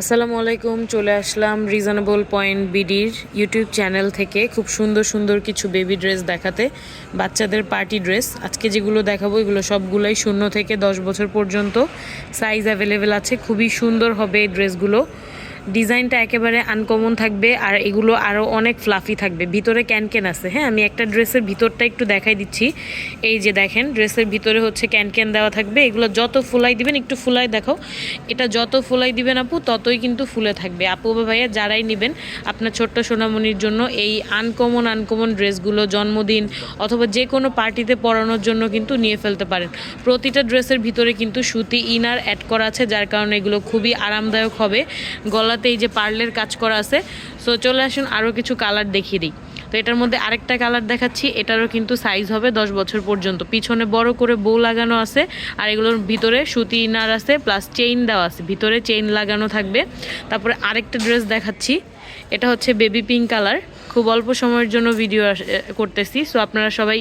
আসসালামু আলাইকুম, চলে আসলাম রিজনেবল পয়েন্ট বিডির ইউটিউব চ্যানেল থেকে। খুব সুন্দর সুন্দর কিছু বেবি ড্রেস দেখাতে। বাচ্চাদের পার্টি ড্রেস আজকে যেগুলো দেখাবো, এগুলো সবগুলোই শূন্য থেকে দশ বছর পর্যন্ত সাইজ অ্যাভেলেবেল আছে। খুবই সুন্দর হবে এই ড্রেসগুলো ডিজাইনটা একেবারে আনকমন থাকবে আর এগুলো আরও অনেক ফ্লাফি থাকবে। ভিতরে ক্যানক্যান আছে হ্যাঁ? আমি একটা ড্রেসের ভিতরটা একটু দেখাই দিচ্ছি। এই যে দেখেন, ড্রেসের ভিতরে হচ্ছে ক্যানক্যান দেওয়া থাকবে। এগুলো যত ফুলাই দিবেন, একটু ফুলাই দেখাও এটা যত ফুলাই দিবেন আপু, ততই কিন্তু ফুলে থাকবে। আপু ভাইয়া যারাই নেবেন, আপনার ছোট্ট সোনামণির জন্য এই আনকমন আনকমন ড্রেসগুলো জন্মদিন অথবা যে কোনো পার্টিতে পরানোর জন্য কিন্তু নিয়ে ফেলতে পারেন। প্রতিটা ড্রেসের ভিতরে কিন্তু সুতি, ইনার অ্যাড করা আছে, যার কারণে এগুলো খুবই আরামদায়ক হবে। গলাতে এই যে পার্লের কাজ করা আছে। সো চলে আসুন আরও কিছু কালার দেখিয়ে দিই। তো এটার মধ্যে আরেকটা কালার দেখাচ্ছি, এটারও কিন্তু সাইজ হবে দশ বছর পর্যন্ত। পিছনে বড় করে বউ লাগানো আছে, আর এগুলোর ভিতরে সুতি ইনার আছে প্লাস চেইন দেওয়া আছে। ভিতরে চেইন লাগানো থাকবে। তারপরে আরেকটা ড্রেস দেখাচ্ছি, এটা হচ্ছে বেবি পিঙ্ক কালার খুব অল্প সময়ের জন্য ভিডিও করতেছি। সো আপনারা সবাই